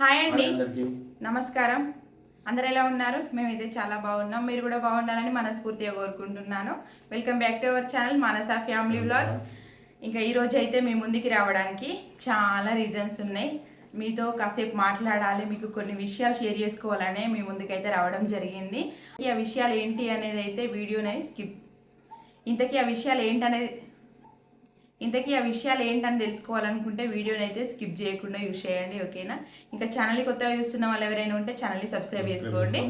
Hi అండి. నమస్కారం. అందరు ఎలా ఉన్నారు? మేమైతే చాలా బాగున్నాం. మీరు కూడా బాగుండాలని మనస్ఫూర్తిగా కోరుకుంటున్నాను. Welcome back to our channel Manasa family vlogs ఇంకా ఈ రోజు అయితే మీ ముందుకి రావడానికి చాలా రీజన్స్ ఉన్నాయి. మీతో కాసేపు మాట్లాడాలి మీకు కొన్ని విషయాలు షేర్ చేసుకోవాలనే మీ ముందుకైతే రావడం జరిగింది. ఈ ఆ విషయాలు ఏంటి అనేది అయితే వీడియోని స్కిప్ ఇంతకీ ఆ విషయాలు ఏంటనేది ఇంతకీ ఆ విషయాలు ఏంటని తెలుసుకోవాలనుకుంటే వీడియోని అయితే స్కిప్ చేయకుండా యూస్ చేయండి ఓకేనా? ఇంకా ఛానల్ని కొత్తగా చూస్తున్న వాళ్ళు ఎవరైనా ఉంటే ఛానల్ని సబ్స్క్రైబ్ చేసుకోండి.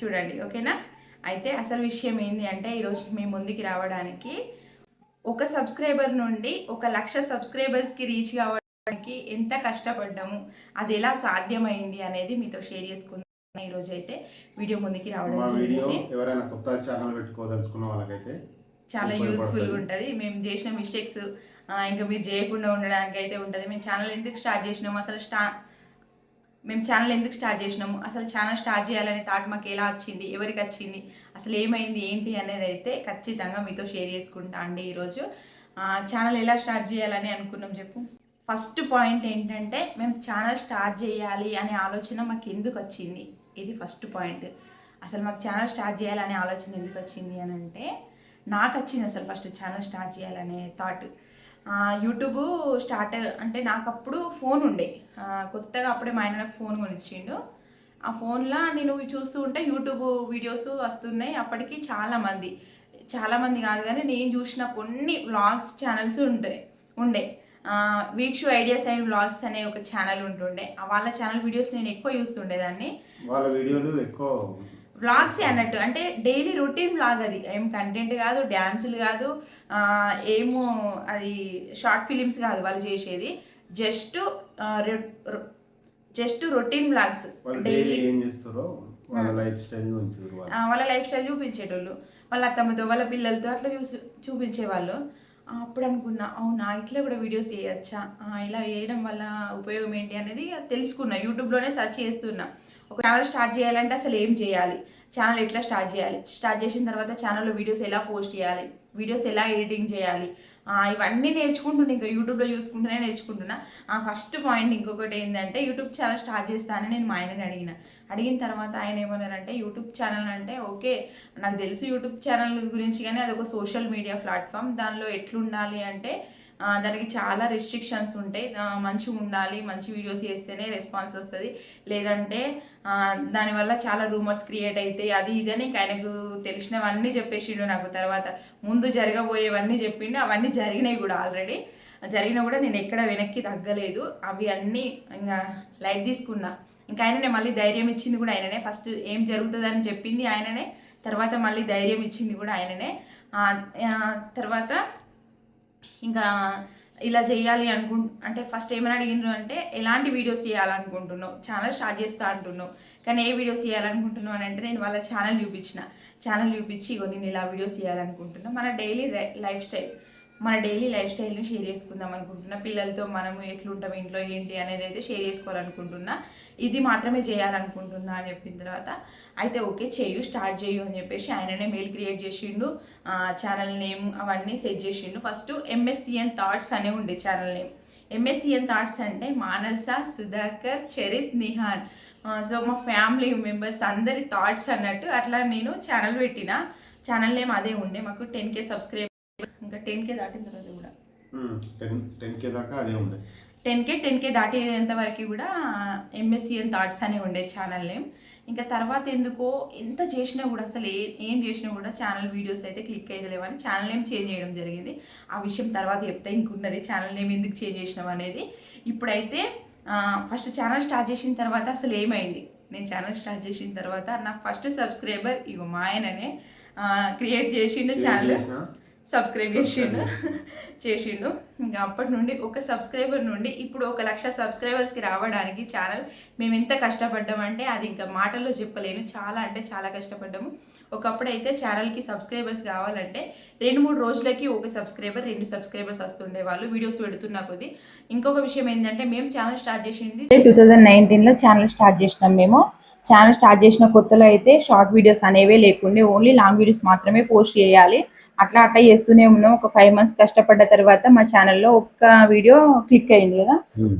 చూడండి ఓకేనా? అయితే అసలు విషయం ఏంటి అంటే ఈరోజు మేము ముందుకి రావడానికి ఒక సబ్స్క్రైబర్ నుండి ఒక లక్ష సబ్స్క్రైబర్స్కి రీచ్ కావడానికి ఎంత కష్టపడ్డాము అది ఎలా సాధ్యమైంది అనేది మీతో షేర్ చేసుకుందాం ఈరోజు అయితే వీడియో ముందుకి రావడం జరిగింది. ఎవరైనా కొత్త ఛానల్ పెట్టుకోదలుచుకున్న వాళ్ళకైతే చాలా. యూస్ఫుల్గా ఉంటుంది. మేము చేసిన మిస్టేక్స్ ఇంకా మీరు చేయకుండా ఉండడానికి అయితే ఉంటుంది. మేము ఛానల్ ఎందుకు స్టార్ట్ చేసినాము? అసలు స్టా మేము ఛానల్ ఎందుకు స్టార్ట్ చేసినాము? అసలు ఛానల్ స్టార్ట్ చేయాలనే థాట్ మాకు ఎలా వచ్చింది? ఎవరికి వచ్చింది? అసలు ఏమైంది? ఏంటి? అనేది అయితే ఖచ్చితంగా మీతో షేర్ చేసుకుంటా అండి ఈరోజు. ఛానల్ ఎలా స్టార్ట్ చేయాలని అనుకున్నాం చెప్పు. ఫస్ట్ పాయింట్ ఏంటంటే మేము ఛానల్ స్టార్ట్ చేయాలి అనే ఆలోచన మాకు ఎందుకు వచ్చింది? ఇది ఫస్ట్ పాయింట్ అసలు మాకు ఛానల్ స్టార్ట్ చేయాలనే ఆలోచన ఎందుకు వచ్చింది అని అంటే నాకు వచ్చింది అసలు ఫస్ట్ ఛానల్ స్టార్ట్ చేయాలనే థాట్ యూట్యూబ్ స్టార్ట్ అంటే నాకు అప్పుడు ఫోన్ ఉండే కొత్తగా అప్పుడే మా ఆయన నాకు ఫోన్ కొనిచ్చిండు. ఆ ఫోన్లో నేను చూస్తూ ఉంటే యూట్యూబ్ వీడియోస్ వస్తున్నాయి అప్పటికి చాలామంది చాలామంది కాదు కానీ నేను చూసిన కొన్ని వ్లాగ్స్ ఛానల్స్ ఉంటాయి ఉండే. వీక్షు ఐడియాస్ అండ్ వ్లాగ్స్ అనే ఒక ఛానల్ ఉంటుండే. ఆ వాళ్ళ ఛానల్ వీడియోస్ నేను ఎక్కువ చూస్తుండేదాన్ని. వాళ్ళ వీడియోలు ఎక్కువ వ్లాగ్స్ అన్నట్టు. అంటే డైలీ రొటీన్ వ్లాగ్ అది. ఏం కంటెంట్ కాదు డ్యాన్సులు కాదు ఏమో అది షార్ట్ ఫిలిమ్స్ కాదు వాళ్ళు చేసేది. Just just routine vlogs daily daily ఏం చేస్తారో వాళ్ళ లైఫ్ స్టైల్ వాళ్ళు. లైఫ్ స్టైల్ చూపించేటోళ్ళు. వాళ్ళ అత్తమ్మతో వాళ్ళ పిల్లలతో అట్లా చూసి చూపించేవాళ్ళు. అప్పుడు అనుకున్నా అవునా ఇట్లా కూడా వీడియోస్ చేయొచ్చా? ఇలా వేయడం వల్ల ఉపయోగం ఏంటి అనేది తెలుసుకున్నా. యూట్యూబ్లోనే సెర్చ్ చేస్తున్నా. ఒక ఛానల్ స్టార్ట్ చేయాలంటే అసలు ఏం చేయాలి? ఛానల్ ఎట్లా స్టార్ట్ చేయాలి? స్టార్ట్ చేసిన తర్వాత ఛానల్లో వీడియోస్ ఎలా పోస్ట్ చేయాలి? వీడియోస్ ఎలా ఎడిటింగ్ చేయాలి? ఇవన్నీ నేర్చుకుంటున్నా ఇంకా యూట్యూబ్లో చూసుకుంటూనే నేర్చుకుంటున్నా. ఫస్ట్ పాయింట్ ఇంకొకటి ఏంటంటే యూట్యూబ్ ఛానల్ స్టార్ట్ చేస్తానని నేను మా ఆయనని అడిగిన. అడిగిన తర్వాత ఆయన ఏమన్నారంటే యూట్యూబ్ ఛానల్ అంటే ఓకే నాకు తెలుసు యూట్యూబ్ ఛానల్ గురించి కానీ అది ఒక సోషల్ మీడియా ప్లాట్ఫామ్ దానిలో ఎట్లుండాలి అంటే దానికి చాలా రెస్ట్రిక్షన్స్ ఉంటాయి. మంచిగా ఉండాలి మంచి వీడియోస్ చేస్తేనే రెస్పాన్స్ వస్తుంది. లేదంటే దానివల్ల చాలా రూమర్స్ క్రియేట్ అవుతాయి అది ఇదని ఆయనకు తెలిసినవన్నీ చెప్పేసిండు నాకు. తర్వాత ముందు జరగబోయేవన్నీ చెప్పిండు. అవన్నీ జరిగినాయి కూడా ఆల్రెడీ జరిగినా కూడా నేను ఎక్కడ వెనక్కి తగ్గలేదు. అవి అన్నీ ఇంకా లైట్ తీసుకున్నా. ఇంకా ఆయననే మళ్ళీ ధైర్యం ఇచ్చింది కూడా ఆయననే. ఫస్ట్ ఏం జరుగుతుందని చెప్పింది ఆయననే. తర్వాత మళ్ళీ ధైర్యం ఇచ్చింది కూడా ఆయననే. తర్వాత ఇంకా ఇలా చేయాలి అనుకు అంటే ఫస్ట్ ఏమైనా అడిగిండ్రు అంటే ఎలాంటి వీడియోస్ చేయాలనుకుంటున్నావు? ఛానల్ స్టార్ట్ చేస్తా అంటున్నావు. కానీ ఏ వీడియోస్ చేయాలనుకుంటున్నావు? అని అంటే నేను వాళ్ళ ఛానల్ చూపించిన. ఛానల్ చూపించి ఇగో నేను ఇలా వీడియోస్ చేయాలనుకుంటున్నాను మన డైలీ లైఫ్ స్టైల్ మన డైలీ లైఫ్ స్టైల్ని షేర్ చేసుకుందాం అనుకుంటున్నా. పిల్లలతో మనము ఎట్లుంటాం ఇంట్లో ఏంటి అనేది అయితే షేర్ చేసుకోవాలనుకుంటున్నా. ఇది మాత్రమే చేయాలనుకుంటున్నా అని చెప్పిన తర్వాత అయితే ఓకే చేయు స్టార్ట్ చేయు అని చెప్పేసి ఆయననే మెయిల్ క్రియేట్ చేసిండు. ఛానల్ నేమ్ అవన్నీ సెట్ చేసిండు. ఫస్ట్ ఎంఎస్సిఎన్ థాట్స్ అనే ఉండే ఛానల్ నేమ్ ఎంఎస్సిఎన్ థాట్స్ అంటే మానస సుధాకర్ చరిత్ నిహాన్. సో మా ఫ్యామిలీ మెంబర్స్ అందరి థాట్స్ అన్నట్టు అట్లా నేను ఛానల్ పెట్టిన. ఛానల్ నేమ్ అదే ఉండే. మాకు టెన్ కే సబ్స్క్రైబ్ ఇంకా టెన్ కే దాటిన తర్వాత కూడా. టెన్ టెన్ కే దాకా అదే ఉండే. టెన్ కే టెన్ కే దాటేంత వరకు కూడా ఎంఎస్సిఎన్ థాట్స్ అని ఉండే ఛానల్ నేమ్. ఇంకా తర్వాత ఎందుకో ఎంత చేసినా కూడా అసలు ఏ ఏం చేసినా కూడా ఛానల్ వీడియోస్ అయితే క్లిక్ అయ్యలేవని ఛానల్ నేమ్ చేంజ్ చేయడం జరిగింది. ఆ విషయం తర్వాత చెప్తే ఇంకున్నది ఛానల్ నేమ్ ఎందుకు చేంజ్ చేసినాం అనేది. ఇప్పుడైతే ఫస్ట్ ఛానల్ స్టార్ట్ చేసిన తర్వాత అసలు ఏమైంది? నేను ఛానల్ స్టార్ట్ చేసిన తర్వాత నా ఫస్ట్ సబ్స్క్రైబర్ ఇగో మా ఆయననే క్రియేట్ చేసిండు ఛానల్ సబ్స్క్రైబ్ చేసిండు. చేసిండు. ఇంకా అప్పటి నుండి ఒక సబ్స్క్రైబర్ నుండి ఇప్పుడు ఒక లక్ష సబ్స్క్రైబర్స్కి రావడానికి ఛానల్ మేము ఎంత కష్టపడ్డామంటే అది ఇంకా మాటల్లో చెప్పలేను. చాలా అంటే చాలా కష్టపడ్డాము. ఒకప్పుడు అయితే ఛానల్కి సబ్స్క్రైబర్స్ కావాలంటే రెండు మూడు రోజులకి ఒక సబ్స్క్రైబర్ రెండు సబ్స్క్రైబర్స్ వస్తుండే వాళ్ళు వీడియోస్ పెడుతున్నా కొద్ది. ఇంకొక విషయం ఏంటంటే మేము ఛానల్ స్టార్ట్ చేసింది టూ థౌజండ్ నైన్టీన్లో ఛానల్ స్టార్ట్ చేసినాం మేము. ఛానల్ స్టార్ట్ చేసిన కొత్తలో అయితే షార్ట్ వీడియోస్ అనేవే లేకుండే ఓన్లీ లాంగ్ వీడియోస్ మాత్రమే పోస్ట్ చేయాలి. అట్లా అట్లా చేస్తూనే ఉన్నాం. ఒక ఫైవ్ మంత్స్ కష్టపడ్డ తర్వాత మా ఛానల్లో ఒక్క వీడియో క్లిక్ అయింది కదా?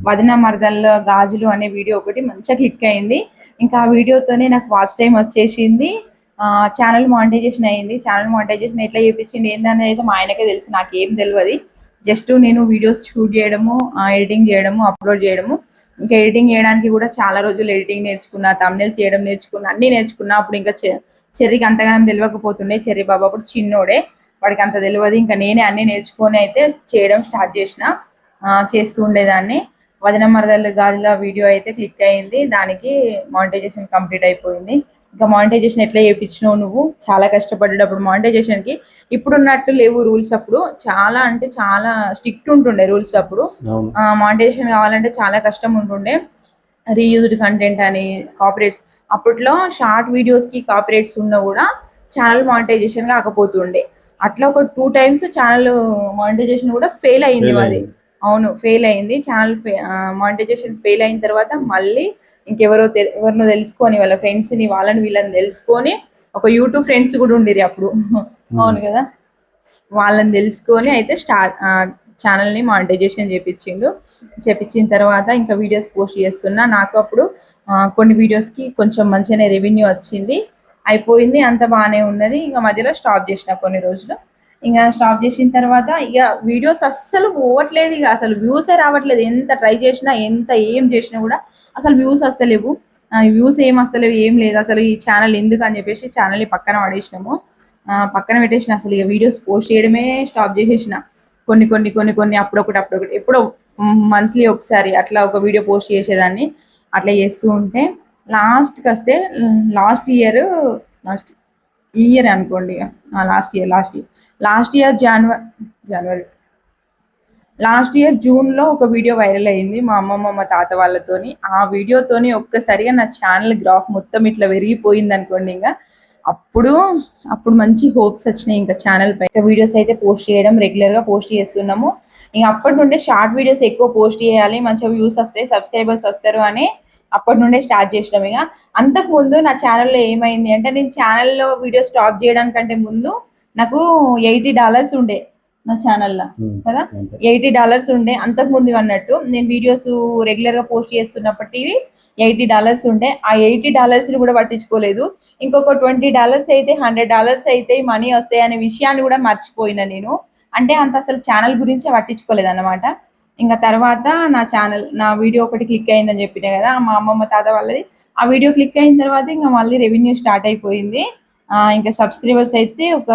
వదిన మరదల్లో గాజులు అనే వీడియో ఒకటి మంచిగా క్లిక్ అయింది. ఇంకా ఆ వీడియోతోనే నాకు వాచ్ టైం వచ్చేసింది. ఛానల్ మానిటైజేషన్ అయింది. ఛానల్ మానిటైజేషన్ ఎట్లా చేయించింది ఏందనేది అయితే మా ఆయనకే తెలుసు. నాకు ఏం తెలియదు జస్ట్ నేను వీడియోస్ షూట్ చేయడము ఎడిటింగ్ చేయడము అప్లోడ్ చేయడము. ఇంకా ఎడిటింగ్ చేయడానికి కూడా చాలా రోజులు ఎడిటింగ్ నేర్చుకున్నా తమ్నెల్స్ చేయడం నేర్చుకున్నా అన్ని నేర్చుకున్నా అప్పుడు ఇంకా చెర్రీకి అంతగానం తెలియకపోతుండే. చెర్రీ బాబు అప్పుడు చిన్నోడే వాడికి అంత తెలియదు. ఇంకా నేనే అన్ని నేర్చుకొని అయితే చేయడం స్టార్ట్ చేసిన చేస్తూ ఉండేదాన్ని. వదిన మరదలు గాజుల వీడియో అయితే క్లిక్ అయింది. దానికి మానిటైజేషన్ కంప్లీట్ అయిపోయింది. ఇంకా మానిటైజేషన్ ఎట్లా చేయించినావు నువ్వు? చాలా కష్టపడేటప్పుడు మానిటైజేషన్కి ఇప్పుడు ఉన్నట్టు లేవు రూల్స్ అప్పుడు. చాలా అంటే చాలా స్ట్రిక్ట్ ఉంటుండే రూల్స్ అప్పుడు. మానిటైజేషన్ కావాలంటే చాలా కష్టం ఉంటుండే. రీయూజ్డ్ కంటెంట్ అని కాపరేట్స్ అప్పట్లో షార్ట్ వీడియోస్కి కాపరేట్స్ ఉన్నా కూడా ఛానల్ మానిటైజేషన్ కాకపోతుండే. అట్లా ఒక టూ టైమ్స్ ఛానల్ మానిటైజేషన్ కూడా ఫెయిల్ అయింది మాది. అవును ఫెయిల్ అయింది. ఛానల్ మానిటైజేషన్ ఫెయిల్ అయిన తర్వాత మళ్ళీ ఇంకెవరో ఎవరినో తెలుసుకొని వాళ్ళ ఫ్రెండ్స్ని వాళ్ళని వీళ్ళని తెలుసుకొని ఒక యూట్యూబ్ ఫ్రెండ్స్ కూడా ఉండిరి అప్పుడు. అవును కదా? వాళ్ళని తెలుసుకొని అయితే స్టార్ట్ ఛానల్ని మానిటైజేషన్ చేపించిండు. చేపించిన తర్వాత ఇంకా వీడియోస్ పోస్ట్ చేస్తున్నా. నాకు అప్పుడు కొన్ని వీడియోస్కి కొంచెం మంచిగానే రెవెన్యూ వచ్చింది. అయిపోయింది అంత బాగానే ఉన్నది. ఇంకా మధ్యలో స్టాప్ చేసిన కొన్ని రోజులు. ఇంకా స్టాప్ చేసిన తర్వాత ఇక వీడియోస్ అస్సలు పోవట్లేదు ఇక అసలు వ్యూసే రావట్లేదు. ఎంత ట్రై చేసినా ఎంత ఏం చేసినా కూడా అసలు వ్యూస్ వస్తలేవు వ్యూస్ ఏం వస్తలేవు ఏం లేదు. అసలు ఈ ఛానల్ ఎందుకు అని చెప్పేసి ఛానల్ని పక్కన పడేసినాము. పక్కన పెట్టేసిన అసలు ఇక వీడియోస్ పోస్ట్ చేయడమే స్టాప్ చేసేసిన. కొన్ని కొన్ని కొన్ని కొన్ని అప్పుడొకటి అప్పుడొకటి. ఎప్పుడో మంత్లీ ఒకసారి అట్లా ఒక వీడియో పోస్ట్ చేసేదాన్ని. అట్లా చేస్తూ ఉంటే లాస్ట్కి వస్తే లాస్ట్ ఇయర్ లాస్ట్ ఇయర్ అనుకోండి. Last year last year. Last year జనవరి జనవరి లాస్ట్ ఇయర్ జూన్లో ఒక వీడియో వైరల్ అయింది మా అమ్మమ్మ మా తాత వాళ్ళతోని. ఆ వీడియోతోని ఒక్కసారిగా నా ఛానల్ గ్రాఫ్ మొత్తం ఇట్లా పెరిగిపోయింది అనుకోండి ఇంకా. అప్పుడు అప్పుడు మంచి హోప్స్ వచ్చినాయి ఇంకా ఛానల్ పై. వీడియోస్ అయితే పోస్ట్ చేయడం రెగ్యులర్గా పోస్ట్ చేస్తున్నాము. ఇంకా అప్పటి నుండే షార్ట్ వీడియోస్ ఎక్కువ పోస్ట్ చేయాలి మంచిగా వ్యూస్ వస్తాయి సబ్స్క్రైబర్స్ వస్తారు అని అప్పటి నుండే స్టార్ట్ చేసినాం ఇక. అంతకు ముందు నా ఛానల్లో ఏమైంది అంటే నేను ఛానల్లో వీడియో స్టాప్ చేయడానికంటే ముందు నాకు ఎయిటీ డాలర్స్ ఉండే నా ఛానల్లో కదా? అంతే. ఎయిటీ డాలర్స్ ఉండే అంతకు ముందు అన్నట్టు. నేను వీడియోస్ రెగ్యులర్గా పోస్ట్ చేస్తున్నప్పటికీ ఎయిటీ డాలర్స్ ఉండే. ఆ ఎయిటీ డాలర్స్ని కూడా పట్టించుకోలేదు. ఇంకొక ట్వంటీ డాలర్స్ అయితే హండ్రెడ్ డాలర్స్ అయితే మనీ వస్తాయి అనే విషయాన్ని కూడా మర్చిపోయినా నేను. అంటే అంత అసలు ఛానల్ గురించి పట్టించుకోలేదు అన్నమాట ఇంకా తర్వాత నా ఛానల్ నా వీడియో ఒకటి క్లిక్ అయిందని చెప్పిన కదా మా అమ్మమ్మ తాత వాళ్ళది. ఆ వీడియో క్లిక్ అయిన తర్వాత ఇంకా మళ్ళీ రెవెన్యూ స్టార్ట్ అయిపోయింది. ఇంకా సబ్స్క్రైబర్స్ అయితే ఒక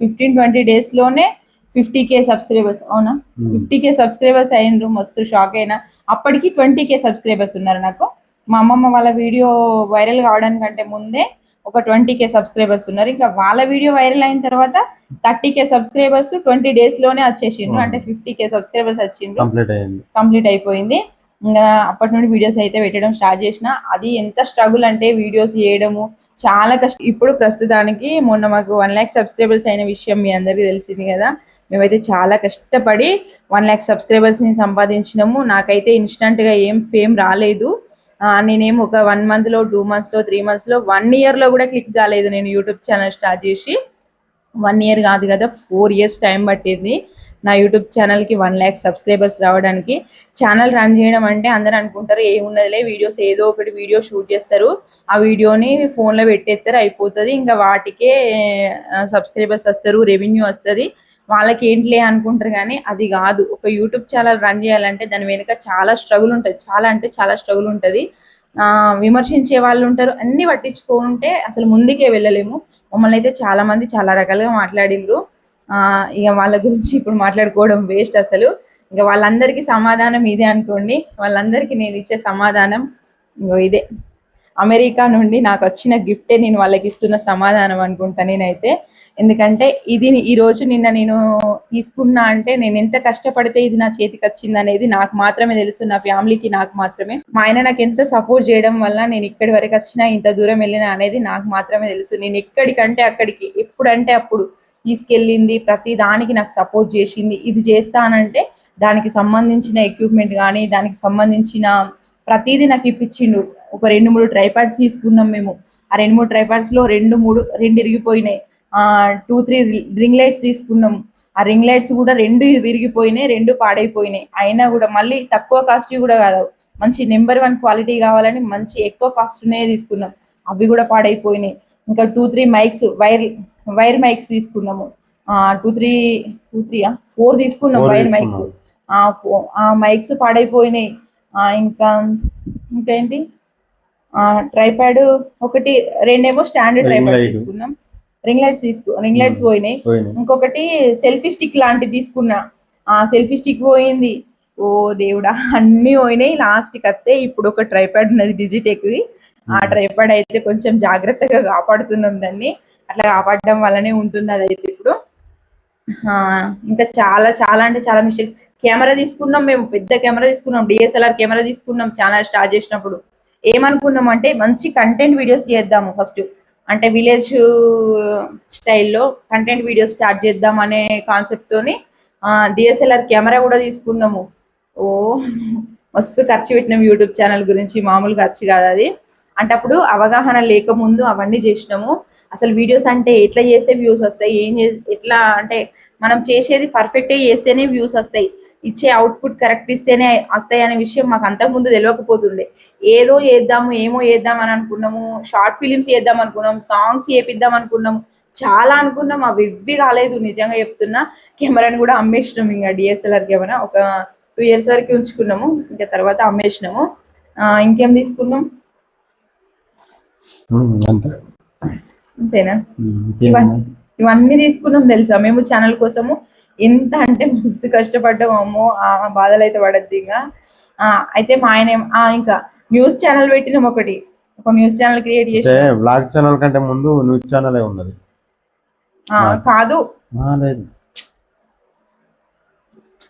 ఫిఫ్టీన్ ట్వంటీ డేస్లోనే ఫిఫ్టీ కే సబ్స్క్రైబర్స్ అవునా. ఫిఫ్టీ కే సబ్స్క్రైబర్స్ అయ్యిండ్రు మస్తు షాక్ అయినా. అప్పటికి ట్వంటీ కే సబ్స్క్రైబర్స్ ఉన్నారు నాకు. మా అమ్మమ్మ వాళ్ళ వీడియో వైరల్ కావడానికంటే ముందే ఒక ట్వంటీ కే సబ్స్క్రైబర్స్ ఉన్నారు. ఇంకా వాళ్ళ వీడియో వైరల్ అయిన తర్వాత థర్టీ కే సబ్స్క్రైబర్స్ ట్వంటీ డేస్లోనే వచ్చేసిండ్రు. అంటే ఫిఫ్టీ కే సబ్స్క్రైబర్స్ వచ్చిండ్రు. కంప్లీట్ అయిపోయింది. ఇంకా అప్పటి నుండి వీడియోస్ అయితే పెట్టడం స్టార్ట్ చేసిన. అది ఎంత స్ట్రగుల్ అంటే వీడియోస్ చేయడము చాలా కష్టం. ఇప్పుడు ప్రస్తుతానికి మొన్న మాకు వన్ ల్యాక్ సబ్స్క్రైబర్స్ అయిన విషయం మీ అందరికీ తెలిసింది కదా. మేమైతే చాలా కష్టపడి వన్ ల్యాక్ సబ్స్క్రైబర్స్ని సంపాదించినాము. నాకైతే ఇన్స్టంట్గా ఏం ఫేమ్ రాలేదు. నేనేం ఒక వన్ మంత్లో టూ మంత్స్లో త్రీ మంత్స్లో వన్ ఇయర్లో కూడా క్లిక్ కాలేదు నేను యూట్యూబ్ ఛానల్ స్టార్ట్ చేసి. వన్ ఇయర్ కాదు కదా ఫోర్ ఇయర్స్ టైం పట్టింది నా యూట్యూబ్ ఛానల్కి వన్ ల్యాక్ సబ్స్క్రైబర్స్ రావడానికి. ఛానల్ రన్ చేయడం అంటే అందరూ అనుకుంటారు ఏమున్నదిలే వీడియోస్ ఏదో ఒకటి వీడియో షూట్ చేస్తారు. ఆ వీడియోని ఫోన్లో పెట్టేస్తారు అయిపోతుంది. ఇంకా వాటికే సబ్స్క్రైబర్స్ వస్తారు రెవెన్యూ వస్తుంది. వాళ్ళకి ఏంటిలే అనుకుంటారు కానీ అది కాదు. ఒక యూట్యూబ్ ఛానల్ రన్ చేయాలంటే దాని వెనుక చాలా స్ట్రగుల్ ఉంటుంది. చాలా అంటే చాలా స్ట్రగుల్ ఉంటుంది. ఆ, విమర్శించే వాళ్ళు ఉంటారు. అన్ని పట్టించుకుంటే అసలు ముందుకే వెళ్ళలేము. మమ్మల్ని అయితే చాలా మంది చాలా రకాలుగా మాట్లాడిండ్రు ఇక వాళ్ళ గురించి ఇప్పుడు మాట్లాడుకోవడం వేస్ట్ అసలు. ఇంకా వాళ్ళందరికీ సమాధానం ఇదే అనుకోండి. వాళ్ళందరికీ నేను ఇచ్చే సమాధానం ఇంకో ఇదే. అమెరికా నుండి నాకు వచ్చిన గిఫ్టే నేను వాళ్ళకి ఇస్తున్న సమాధానం అనుకుంటా నేనైతే. ఎందుకంటే ఇది ఈ రోజు నిన్న నేను తీసుకున్నా అంటే నేను ఎంత కష్టపడితే ఇది నా చేతికి వచ్చింది అనేది నాకు మాత్రమే తెలుసు. నా ఫ్యామిలీకి నాకు మాత్రమే. మా ఆయన నాకు ఎంత సపోర్ట్ చేయడం వల్ల నేను ఇక్కడి వరకు వచ్చినా ఇంత దూరం వెళ్ళినా అనేది నాకు మాత్రమే తెలుసు. నేను ఎక్కడికంటే అక్కడికి ఎప్పుడంటే అప్పుడు తీసుకెళ్ళింది ప్రతి దానికి నాకు సపోర్ట్ చేసింది. ఇది చేస్తానంటే దానికి సంబంధించిన ఎక్విప్మెంట్ కానీ దానికి సంబంధించిన ప్రతిదీ నాకు ఇప్పించిండు. ఒక రెండు మూడు ట్రైపాడ్స్ తీసుకున్నాం మేము. ఆ రెండు మూడు ట్రైపాడ్స్లో రెండు మూడు రెండు ఇరిగిపోయినాయి. ఆ టూ త్రీ రింగ్ లైట్స్ తీసుకున్నాం. ఆ రింగ్ లైట్స్ కూడా రెండు విరిగిపోయినాయి రెండు పాడైపోయినాయి. అయినా కూడా మళ్ళీ తక్కువ కాస్ట్ కూడా కాదు. మంచి నెంబర్ వన్ క్వాలిటీ కావాలని మంచి ఎక్కువ కాస్ట్ ఉన్నాయే తీసుకున్నాం. అవి కూడా పాడైపోయినాయి. ఇంకా two three mics wire wire mics తీసుకున్నాము. Two three two three four తీసుకున్నాం వైర్ మైక్స్. ఆ మైక్స్ పాడైపోయినాయి. ఇంకా ఇంకేంటి? ట్రైప్యాడ్ ఒకటి రెండేమో స్టాండర్డ్ light. తీసుకున్నాం. రింగ్ లైట్స్ తీసుకు రింగ్ లైట్స్ పోయినాయి. ఇంకొకటి సెల్ఫీ స్టిక్ లాంటిది తీసుకున్నా. ఆ సెల్ఫీ స్టిక్ పోయింది. ఓ దేవుడా అన్ని పోయినాయి. లాస్ట్కి అత్తే ఇప్పుడు ఒక ట్రైప్యాడ్ ఉన్నది డిజిటెక్ ఆ ట్రైప్యాడ్ అయితే కొంచెం జాగ్రత్తగా కాపాడుతున్నాం దాన్ని. అట్లా కాపాడడం వల్లనే ఉంటుంది అది అయితే ఇప్పుడు. ఇంకా చాలా చాలా అంటే చాలా మిస్టేక్స్ కెమెరా తీసుకున్నాం మేము పెద్ద కెమెరా తీసుకున్నాం డిఎస్ఎల్ఆర్ కెమెరా తీసుకున్నాం ఛానల్ స్టార్ట్ చేసినప్పుడు. ఏమనుకున్నాం అంటే మంచి కంటెంట్ వీడియోస్ చేద్దాము ఫస్ట్ అంటే విలేజ్ స్టైల్లో కంటెంట్ వీడియోస్ స్టార్ట్ చేద్దాం అనే కాన్సెప్ట్ తోని డిఎస్ఎల్ఆర్ కెమెరా కూడా తీసుకున్నాము. ఓ మస్తు ఖర్చు పెట్టినాం యూట్యూబ్ ఛానల్ గురించి మామూలు ఖర్చు కాదు అది. అంటే అప్పుడు అవగాహన లేకముందు అవన్నీ చేసినాము. అసలు వీడియోస్ అంటే ఎట్లా చేస్తే వ్యూస్ వస్తాయి? ఏం చే ఎట్లా అంటే మనం చేసేది పర్ఫెక్ట్గా చేస్తేనే వ్యూస్ వస్తాయి. ఇచ్చే అవుట్పుట్ కరెక్ట్ ఇస్తేనే వస్తాయి అనే విషయం మాకు అంతకుముందు తెలియకపోతుండే. ఏదో చేద్దాము ఏమో చేద్దాం అని అనుకున్నాము. షార్ట్ ఫిలిమ్స్ చేద్దాం అనుకున్నాం. సాంగ్స్ చేపిద్దాం అనుకున్నాము చాలా అనుకున్నాం. అవి ఇవి కాలేదు. నిజంగా చెప్తున్నా కెమెరాని కూడా అమ్మేసినాం ఇంకా డిఎస్ఎల్ఆర్ కెమెరా. ఒక టూ ఇయర్స్ వరకు ఉంచుకున్నాము. ఇంకా తర్వాత అమ్మేసినాము. ఇంకేం తీసుకున్నాం? అంతేనా? ఇవన్నీ తీసుకున్నాం తెలుసా? మేము ఛానల్ కోసము ఎంత అంటే మస్తు కష్టపడ్డాం అమ్మో ఆ బాధలు అయితే పడద్దు ఇంకా. ఆ, అయితే మా ఆయన ఇంకా న్యూస్ ఛానల్ పెట్టినాం ఒకటి. ఒక న్యూస్ ఛానల్ క్రియేట్ చేసి బ్లాగ్ ఛానల్ కంటే ముందు న్యూస్ ఛానలే ఉన్నది? కాదు.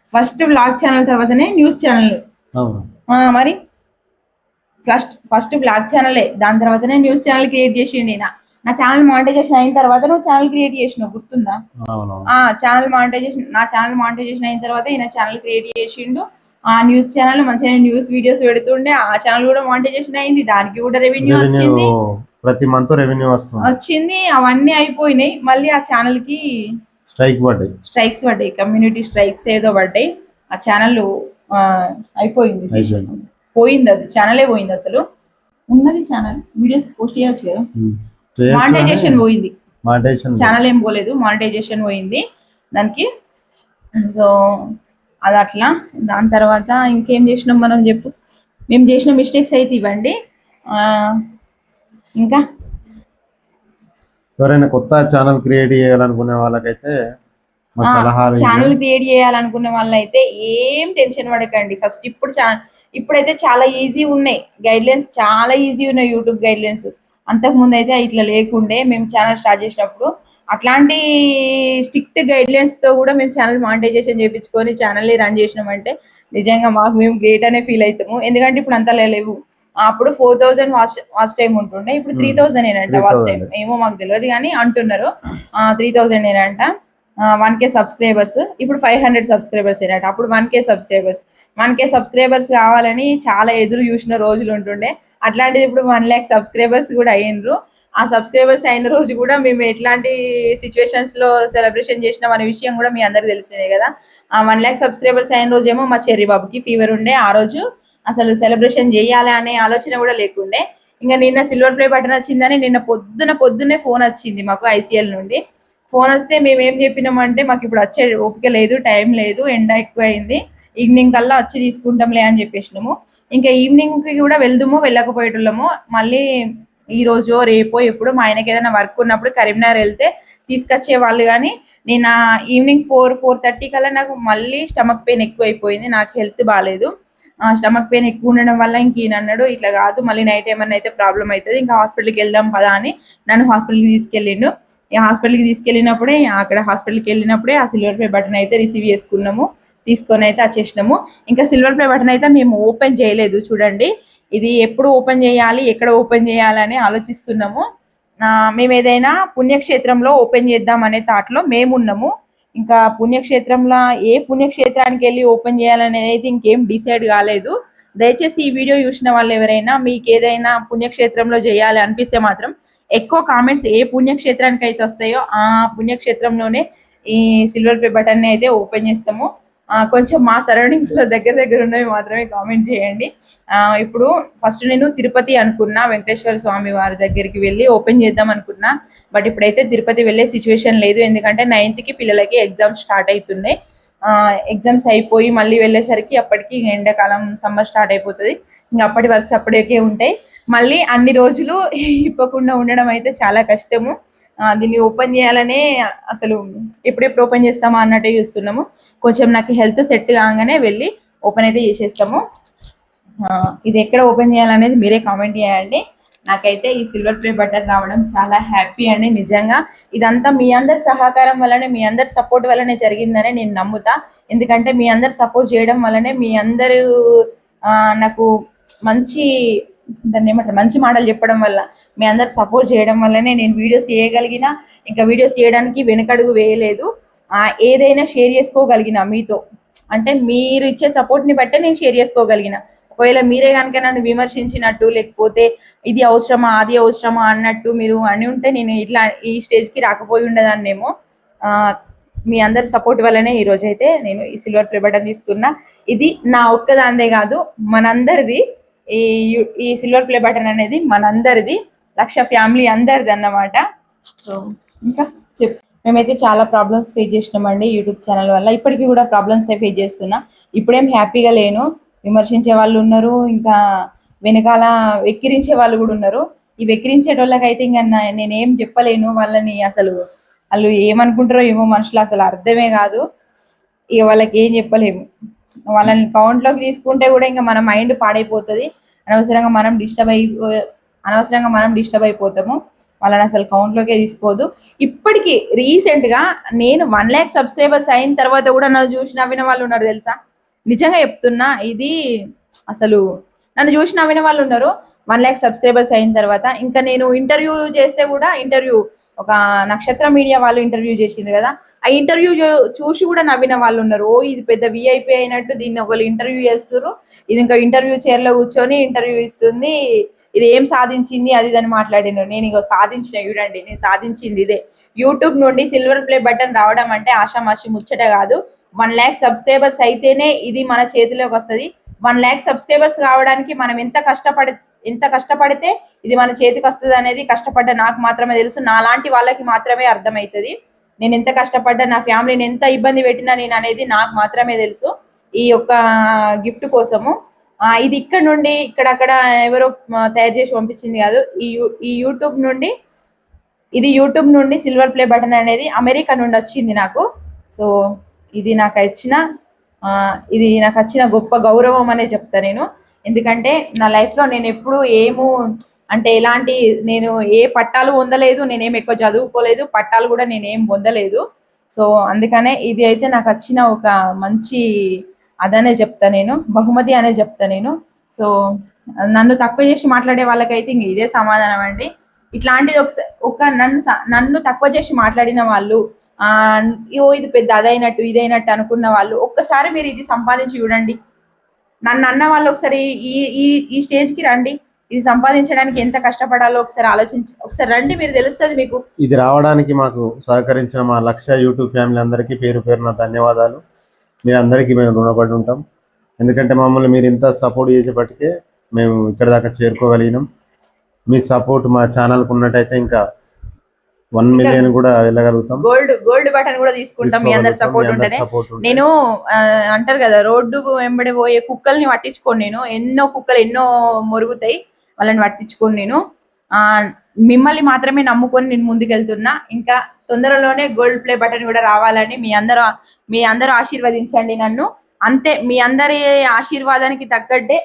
ఫస్ట్ బ్లాగ్ ఛానల్ తర్వాతనే న్యూస్ ఛానల్ మరి? ఫస్ట్ ఫస్ట్ బ్లాగ్ ఛానలే దాని తర్వాతనే న్యూస్ ఛానల్ క్రియేట్ చేసిండి నా నా ఛానల్ మానిటైజేషన్ అయిన తర్వాత నువ్వు ఛానల్ క్రియేట్ చేసినావు గుర్తుందా? ఆ ఛానల్ మానిటైజేషన్ నా ఛానల్ మానిటైజేషన్ అయిన తర్వాత ఈయన ఛానల్ క్రియేట్ చేసిండు. ఆ న్యూస్ ఛానల్ మంచిగా న్యూస్ వీడియోస్ పెడుతుండే. ఆ ఛానల్ కూడా మానిటైజేషన్ అయింది. దానికి కూడా రెవెన్యూ వచ్చింది. ప్రతి మంత్ రెవెన్యూ వస్తుంది. వచ్చింది. అవన్నీ అయిపోయినాయి. మళ్ళీ ఆ ఛానల్కి స్ట్రైక్ పడ్డాయి. స్ట్రైక్స్ పడ్డాయి. కమ్యూనిటీ స్ట్రైక్స్ ఏదో పడ్డాయి. ఆ ఛానల్ అయిపోయింది. పోయింది అది. ఛానలే పోయింది అసలు? ఉన్నది ఛానల్ వీడియోస్ పోస్ట్ చేయొచ్చు కదా. మానిటైజేషన్ పోయింది. ఛానల్ ఏం పోలేదు మానిటైజేషన్ పోయింది. దానికి సో అది అట్లా. దాని తర్వాత ఇంకేం చేసినాం మనం చెప్పు? మేము చేసిన మిస్టేక్స్ అయితే ఇవ్వండి. ఇంకా? ఎవరైనా కొత్త ఛానల్ క్రియేట్ చేయాలనుకునే వాళ్ళకైతే. ఛానల్ క్రియేట్ చేయాలనుకున్న వాళ్ళైతే ఏం టెన్షన్ పడకండి. ఫస్ట్ ఇప్పుడు ఛానల్ ఇప్పుడైతే చాలా ఈజీ ఉన్నాయి. గైడ్ లైన్స్ చాలా ఈజీ ఉన్నాయి యూట్యూబ్ గైడ్ లైన్స్ అంతకు ముందు అయితే ఇట్లా లేకుండే మేము ఛానల్ స్టార్ట్ చేసినప్పుడు. అట్లాంటి స్ట్రిక్ట్ గైడ్ లైన్స్తో కూడా మేము ఛానల్ మానిటైజేషన్ చేయించుకొని ఛానల్ రన్ చేసినామంటే నిజంగా మాకు మేము గ్రేట్ అనే ఫీల్ అవుతాము ఎందుకంటే ఇప్పుడు అంత లేవు. అప్పుడు four thousand watch watch time ఉంటుండే. ఇప్పుడు త్రీ థౌసండ్ ఏనంట వాచ్ టైం 3,000. ఏమో మాకు తెలియదు కానీ అంటున్నారు. త్రీ థౌసండ్ ఏనంట. వన్ కే సబ్స్క్రైబర్స్ ఇప్పుడు ఫైవ్ హండ్రెడ్ సబ్స్క్రైబర్స్ అయినట్టు అప్పుడు one K subscribers one K subscribers కావాలని చాలా ఎదురు చూసిన రోజులు ఉంటుండే. అట్లాంటిది ఇప్పుడు వన్ ల్యాక్ సబ్స్క్రైబర్స్ కూడా అయ్యిండ్రు ఆ సబ్స్క్రైబర్స్ అయిన రోజు కూడా మేము ఎట్లాంటి సిచ్యువేషన్స్లో సెలబ్రేషన్ చేసినాం అనే విషయం కూడా మీ అందరికి తెలిసిందే కదా. ఆ వన్ ల్యాక్ సబ్స్క్రైబర్స్ అయిన రోజు ఏమో మా చెర్రి బాబుకి ఫీవర్ ఉండే. ఆ రోజు అసలు సెలబ్రేషన్ చేయాలి అనే ఆలోచన కూడా లేకుండే. ఇంకా నిన్న సిల్వర్ ప్లే బటన్ వచ్చిందని నిన్న పొద్దున పొద్దున్నే ఫోన్ వచ్చింది మాకు ఐసీఎల్ నుండి. ఫోన్ వస్తే మేము ఏం చెప్పినామంటే మాకు ఇప్పుడు వచ్చే ఓపిక లేదు టైం లేదు ఎండ ఎక్కువ అయింది ఈవినింగ్ కల్లా వచ్చి తీసుకుంటాంలే అని చెప్పేసినాము. ఇంకా ఈవినింగ్కి కూడా వెళ్దాము వెళ్ళకపోయేటోళ్ళము. మళ్ళీ ఈ రోజు రేపో ఎప్పుడు మా ఆయనకి ఏదైనా వర్క్ ఉన్నప్పుడు కరీంనగర్ వెళ్తే తీసుకొచ్చే వాళ్ళు కానీ నేను ఈవినింగ్ ఫోర్ ఫోర్ థర్టీ కల్లా నాకు మళ్ళీ స్టమక్ పెయిన్ ఎక్కువ అయిపోయింది నాకు హెల్త్ బాగాలేదు స్టమక్ పెయిన్ ఎక్కువ ఉండడం వల్ల ఇంక అన్నాడు ఇట్లా కాదు మళ్ళీ నైట్ ఏమన్నా అయితే ప్రాబ్లం అవుతుంది ఇంకా హాస్పిటల్కి వెళ్దాం పదా అని నన్ను హాస్పిటల్కి తీసుకెళ్ళిండు. హాస్పిటల్కి తీసుకెళ్ళినప్పుడే అక్కడ హాస్పిటల్కి వెళ్ళినప్పుడే ఆ సిల్వర్ ప్లే బటన్ అయితే రిసీవ్ చేసుకున్నాము. తీసుకొని అయితే వచ్చేసినాము. ఇంకా సిల్వర్ ప్లే బటన్ అయితే మేము ఓపెన్ చేయలేదు చూడండి. ఇది ఎప్పుడు ఓపెన్ చేయాలి ఎక్కడ ఓపెన్ చేయాలని ఆలోచిస్తున్నాము. మేము ఏదైనా పుణ్యక్షేత్రంలో ఓపెన్ చేద్దాం అనే థాట్లో మేము ఉన్నాము. ఇంకా పుణ్యక్షేత్రంలో ఏ పుణ్యక్షేత్రానికి వెళ్ళి ఓపెన్ చేయాలనేది అయితే ఇంకేం డిసైడ్ కాలేదు. దయచేసి ఈ వీడియో చూసిన వాళ్ళు ఎవరైనా మీకు ఏదైనా పుణ్యక్షేత్రంలో చేయాలి అనిపిస్తే మాత్రం ఎక్కువ కామెంట్స్ ఏ పుణ్యక్షేత్రానికి అయితే వస్తాయో ఆ పుణ్యక్షేత్రంలోనే ఈ సిల్వర్ పే బటన్ అయితే ఓపెన్ చేస్తాము. కొంచెం మా సరౌండింగ్స్లో దగ్గర దగ్గర ఉన్నవి మాత్రమే కామెంట్ చేయండి. ఇప్పుడు ఫస్ట్ నేను తిరుపతి అనుకున్నా వెంకటేశ్వర స్వామి వారి దగ్గరికి వెళ్ళి ఓపెన్ చేద్దాం అనుకున్నా. బట్ ఇప్పుడైతే తిరుపతి వెళ్ళే సిచ్యువేషన్ లేదు. ఎందుకంటే నైన్త్కి పిల్లలకి ఎగ్జామ్స్ స్టార్ట్ అవుతున్నాయి ఎగ్జామ్స్ అయిపోయి మళ్ళీ వెళ్ళేసరికి అప్పటికి ఎండాకాలం సమ్మర్ స్టార్ట్ అయిపోతుంది. ఇంకా అప్పటి వర్క్స్ అప్పటికే ఉంటాయి. మళ్ళీ అన్ని రోజులు ఇప్పకుండా ఉండడం అయితే చాలా కష్టము. దీన్ని ఓపెన్ చేయాలనే అసలు ఎప్పుడెప్పుడు ఓపెన్ చేస్తామా అన్నట్టే చూస్తున్నాము. కొంచెం నాకు హెల్త్ సెట్ కాగానే వెళ్ళి ఓపెన్ అయితే చేసేస్తాము. ఇది ఎక్కడ ఓపెన్ చేయాలనేది మీరే కామెంట్ చేయండి. నాకైతే ఈ సిల్వర్ ప్లే బటన్ రావడం చాలా హ్యాపీ అండి నిజంగా. ఇదంతా మీ అందరి సహకారం వల్లనే మీ అందరి సపోర్ట్ వల్లనే జరిగిందని నేను నమ్ముతా. ఎందుకంటే మీ అందరు సపోర్ట్ చేయడం వల్లనే మీ అందరూ ఆ, నాకు మంచి దాన్ని ఏమంటారు? మంచి మాటలు చెప్పడం వల్ల మీ అందరు సపోర్ట్ చేయడం వల్లనే నేను వీడియోస్ చేయగలిగిన ఇంకా వీడియోస్ చేయడానికి వెనకడుగు వేయలేదు. ఏదైనా షేర్ చేసుకోగలిగిన మీతో. అంటే మీరు ఇచ్చే సపోర్ట్ని బట్టే నేను షేర్ చేసుకోగలిగిన. ఒకవేళ మీరే కనుక నన్ను విమర్శించినట్టు లేకపోతే ఇది అవసరమా అది అవసరమా అన్నట్టు మీరు అని ఉంటే నేను ఇట్లా ఈ స్టేజ్కి రాకపోయి ఉండదాన్నేమో. మీ అందరి సపోర్ట్ వల్లనే ఈ రోజు అయితే నేను ఈ సిల్వర్ ప్లే బటన్ తీసుకున్నా. ఇది నా ఒక్కదాందే కాదు మనందరిది ఈ ఈ సిల్వర్ ప్లే బటన్ అనేది మనందరిది లక్ష ఫ్యామిలీ అందరిది అన్నమాట. సో ఇంకా చెప్ మేమైతే చాలా ప్రాబ్లమ్స్ ఫేస్ చేసినామండి యూట్యూబ్ ఛానల్ వల్ల. ఇప్పటికీ కూడా ప్రాబ్లమ్స్ ఫేస్ చేస్తున్నా. ఇప్పుడేం హ్యాపీగా లేను. విమర్శించే వాళ్ళు ఉన్నారు. ఇంకా వెనకాల వెక్కిరించే వాళ్ళు కూడా ఉన్నారు. ఈ వెక్కిరించేటోళ్ళకైతే ఇంకా నేనేం చెప్పలేను. వాళ్ళని అసలు వాళ్ళు ఏమనుకుంటారో ఏమో మనుషులు అసలు అర్థమే కాదు. ఇక వాళ్ళకి ఏం చెప్పలేము. వాళ్ళని కౌంట్లోకి తీసుకుంటే కూడా ఇంకా మన మైండ్ పాడైపోతుంది. అనవసరంగా మనం డిస్టర్బ్ అయి అనవసరంగా మనం డిస్టర్బ్ అయిపోతాము. వాళ్ళని అసలు కౌంట్ లోకే తీసుకోవద్దు ఇప్పటికి రీసెంట్గా నేను వన్ ల్యాక్ సబ్స్క్రైబర్స్ అయిన తర్వాత కూడా నన్ను చూసి నవ్విన వాళ్ళు ఉన్నారు తెలుసా? నిజంగా చెప్తున్నా ఇది అసలు నన్ను చూసి నవ్విన వాళ్ళు ఉన్నారు. వన్ ల్యాక్ సబ్స్క్రైబర్స్ అయిన తర్వాత. ఇంకా నేను ఇంటర్వ్యూ చేస్తే కూడా ఇంటర్వ్యూ ఒక నక్షత్ర మీడియా వాళ్ళు ఇంటర్వ్యూ చేసింది కదా ఆ ఇంటర్వ్యూ చూసి కూడా నవ్విన వాళ్ళు ఉన్నారు. ఓ ఇది పెద్ద విఐపి అయినట్టు దీన్ని ఒకళ్ళు ఇంటర్వ్యూ చేస్తారు ఇది ఇంకా ఇంటర్వ్యూ చైర్లో కూర్చొని ఇంటర్వ్యూ ఇస్తుంది. ఇది ఏం సాధించింది? అది ఇది అని మాట్లాడినారు. నేను ఇక సాధించిన చూడండి నేను సాధించింది ఇదే. యూట్యూబ్ నుండి సిల్వర్ ప్లే బటన్ రావడం అంటే ఆషామాషి ముచ్చట కాదు. వన్ ల్యాక్ సబ్స్క్రైబర్స్ అయితేనే ఇది మన చేతిలోకి వస్తది. వన్ ల్యాక్ సబ్స్క్రైబర్స్ కావడానికి మనం ఎంత కష్టపడి ఎంత కష్టపడితే ఇది మన చేతికి వస్తుంది అనేది కష్టపడ్డ నాకు మాత్రమే తెలుసు. నాలాంటి వాళ్ళకి మాత్రమే అర్థమవుతుంది నేను ఎంత కష్టపడ్డా నా ఫ్యామిలీని ఎంత ఇబ్బంది పెట్టినా నేను అనేది నాకు మాత్రమే తెలుసు. ఈ యొక్క గిఫ్ట్ కోసము. ఇది ఇక్కడ నుండి ఇక్కడక్కడ ఎవరో తయారు చేసి పంపించింది కాదు. ఈ ఈ యూట్యూబ్ నుండి ఇది యూట్యూబ్ నుండి సిల్వర్ ప్లే బటన్ అనేది అమెరికా నుండి వచ్చింది నాకు. సో ఇది నాకు ఇచ్చిన ఇది నాకు వచ్చిన గొప్ప గౌరవం అనే చెప్తా నేను. ఎందుకంటే నా లైఫ్లో నేను ఎప్పుడు ఏము అంటే ఎలాంటి నేను ఏ పట్టాలు పొందలేదు నేనేం ఎక్కువ చదువుకోలేదు పట్టాలు కూడా నేనేం పొందలేదు. సో అందుకనే ఇది అయితే నాకు వచ్చిన ఒక మంచి అదనే చెప్తా నేను బహుమతి అనే చెప్తా నేను. సో నన్ను తక్కువ చేసి మాట్లాడే వాళ్ళకైతే ఇంక ఇదే సమాధానం అండి. ఇట్లాంటిది ఒకసారి ఒక నన్ను స- నన్ను తక్కువ చేసి మాట్లాడిన వాళ్ళు ఓ ఇది పెద్ద అదైనట్టు ఇదైనట్టు అనుకున్న వాళ్ళు ఒక్కసారి మీరు ఇది సంపాదించి చూడండి. నన్ను అన్న వాళ్ళు ఒకసారి ఈ ఈ ఈ స్టేజ్కి రండి. ఇది సంపాదించడానికి ఎంత కష్టపడాలో ఒకసారి ఆలోచించి ఒకసారి రండి మీరు తెలుస్తుంది మీకు. ఇది రావడానికి మాకు సహకరించిన మా లక్ష యూట్యూబ్ ఫ్యామిలీ అందరికీ పేరు పేరున ధన్యవాదాలు. మీ అందరికీ మేము రుణపడి ఉంటాం. ఎందుకంటే మమ్మల్ని మీరు ఇంత సపోర్ట్ చేసేపటికే మేము ఇక్కడ దాకా చేరుకోగలిగినాం. మీ సపోర్ట్ మా ఛానల్కి ఉన్నట్టయితే ఇంకా వన్ మిలియన్ కూడా వెళ్ళగలుగుతాం. గోల్డ్ గోల్డ్ బటన్ కూడా తీసుకుంటాం మీ అందరి. సపోర్ట్ ఉంటేనే. నేను అంటారు కదా రోడ్డు వెంబడి పోయే కుక్కల్ని పట్టించుకోను నేను. ఎన్నో కుక్కలు ఎన్నో మొరుగుతాయి వాళ్ళని పట్టించుకోను నేను. ఆ మిమ్మల్ని మాత్రమే నమ్ముకొని నేను ముందుకెళ్తున్నా. ఇంకా తొందరలోనే గోల్డ్ ప్లే బటన్ కూడా రావాలని మీ అందరూ మీ అందరూ ఆశీర్వదించండి నన్ను. అంతే మీ అందరి ఆశీర్వాదానికి తగ్గట్టే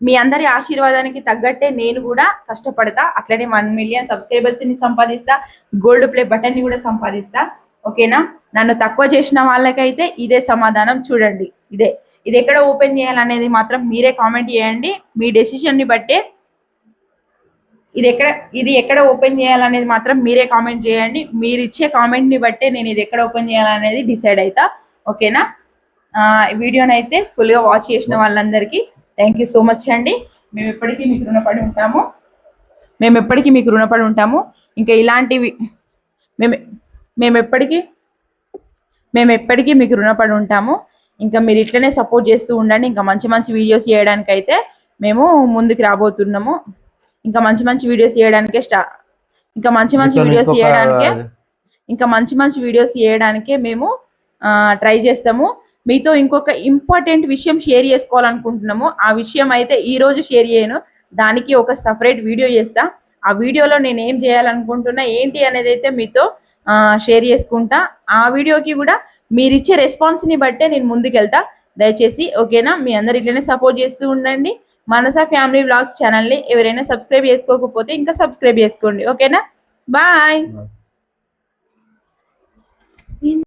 మీ అందరి ఆశీర్వాదానికి తగ్గట్టే నేను కూడా కష్టపడతా. అట్లనే వన్ మిలియన్ సబ్స్క్రైబర్స్ని సంపాదిస్తా. గోల్డ్ ప్లే బటన్ని కూడా సంపాదిస్తా. ఓకేనా? నన్ను తక్కువ చేసిన వాళ్ళకైతే ఇదే సమాధానం. చూడండి. ఇదే. ఇది ఎక్కడ ఓపెన్ చేయాలనేది మాత్రం మీరే కామెంట్ చేయండి. మీ డెసిషన్ని బట్టే ఇది ఎక్కడ ఇది ఎక్కడ ఓపెన్ చేయాలనేది మాత్రం మీరే కామెంట్ చేయండి. మీరు ఇచ్చే కామెంట్ని బట్టే నేను ఇది ఎక్కడ ఓపెన్ చేయాలనేది డిసైడ్ అవుతా ఓకేనా? వీడియోనైతే వీడియోని అయితే ఫుల్గా వాచ్ చేసిన వాళ్ళందరికీ థ్యాంక్ యూ సో మచ్ అండి. మేము ఎప్పటికీ మీకు రుణపడి ఉంటాము. మేము ఎప్పటికీ మీకు రుణపడి ఉంటాము. ఇంకా ఇలాంటివి మేము మేము ఎప్పటికీ మేము ఎప్పటికీ మీకు రుణపడి ఉంటాము. ఇంకా మీరు ఇట్లనే సపోర్ట్ చేస్తూ ఉండండి. ఇంకా మంచి మంచి వీడియోస్ చేయడానికి అయితే మేము ముందుకు రాబోతున్నాము. ఇంకా మంచి మంచి వీడియోస్ చేయడానికే స్టా ఇంకా మంచి మంచి వీడియోస్ చేయడానికే ఇంకా మంచి మంచి వీడియోస్ చేయడానికే మేము ట్రై చేస్తాము. మీతో ఇంకొక ఇంపార్టెంట్ విషయం షేర్ చేసుకోవాలనుకుంటున్నాము. ఆ విషయం అయితే ఈ రోజు షేర్ చేయను. దానికి ఒక సపరేట్ వీడియో చేస్తా. ఆ వీడియోలో నేను ఏం చేయాలనుకుంటున్నా ఏంటి అనేది అయితే మీతో షేర్ చేసుకుంటా. ఆ వీడియోకి కూడా మీరిచ్చే రెస్పాన్స్ని బట్టే నేను ముందుకెళ్తా. దయచేసి ఓకేనా? మీ అందరు ఇట్లనే సపోర్ట్ చేస్తూ ఉండండి. మనసా ఫ్యామిలీ వ్లాగ్స్ ఛానల్ని ఎవరైనా సబ్స్క్రైబ్ చేసుకోకపోతే ఇంకా సబ్స్క్రైబ్ చేసుకోండి. ఓకేనా? Bye Bye.